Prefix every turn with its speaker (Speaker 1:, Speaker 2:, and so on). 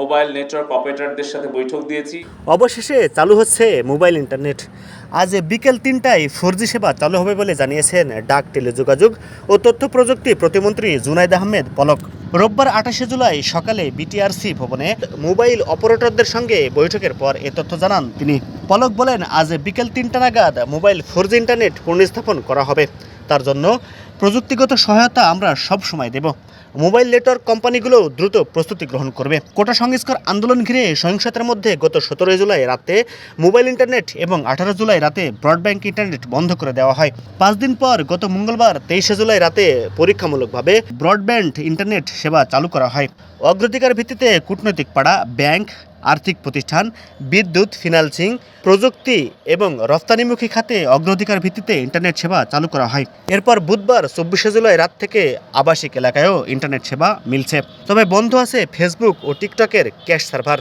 Speaker 1: Mobile network অপারেটরদের সাথে বৈঠক দিয়েছি।
Speaker 2: অবশেষে চালু হচ্ছে মোবাইল ইন্টারনেট। আজ বিকেল তিনটায় ফোর জি সেবা চালু হবে বলে জানিয়েছেন ডাক টেলিযোগাযোগ ও তথ্য প্রযুক্তি প্রতিমন্ত্রী জুনাইদ আহমেদ পলক। রোববার আঠাশে জুলাই সকালে বিটিআরসি ভবনে মোবাইল অপারেটরদের সঙ্গে বৈঠকের পর এ তথ্য জানান তিনি। পলক বলেন, আজ বিকেল তিনটা নাগাদ মোবাইল ফোর জি ইন্টারনেট পুনঃস্থাপন করা হবে। তার জন্য প্রযুক্তিগত সহায়তা আমরা সব সময় দেব। মোবাইল নেটওয়ার্ক কোম্পানিগুলো দ্রুত প্রস্তুতি গ্রহণ করবে। কোটা সংস্কার আন্দোলন ঘিরে সহিংসতার মধ্যে গত সতেরোই জুলাই রাতে মোবাইল ইন্টারনেট এবং আঠারো জুলাই রাতে ব্রডব্যান্ড ইন্টারনেট বন্ধ করে দেওয়া হয়। পাঁচ দিন পর গত মঙ্গলবার তেইশে জুলাই রাতে পরীক্ষামূলকভাবে ব্রডব্যান্ড ইন্টারনেট সেবা চালু করা হয়। অগ্রাধিকার ভিত্তিতে কূটনৈতিক পাড়া, ব্যাংক, আর্থিক প্রতিষ্ঠান, বিদ্যুৎ, ফিনান্সিং, প্রযুক্তি এবং রপ্তানিমুখী খাতে অগ্রাধিকার ভিত্তিতে ইন্টারনেট সেবা চালু করা হয়। এরপর বুধবার চব্বিশে জুলাই রাত থেকে আবাসিক এলাকায়ও ইন্টারনেট সেবা মিলছে। তবে বন্ধ আছে ফেসবুক ও টিকটকের ক্যাশ সার্ভার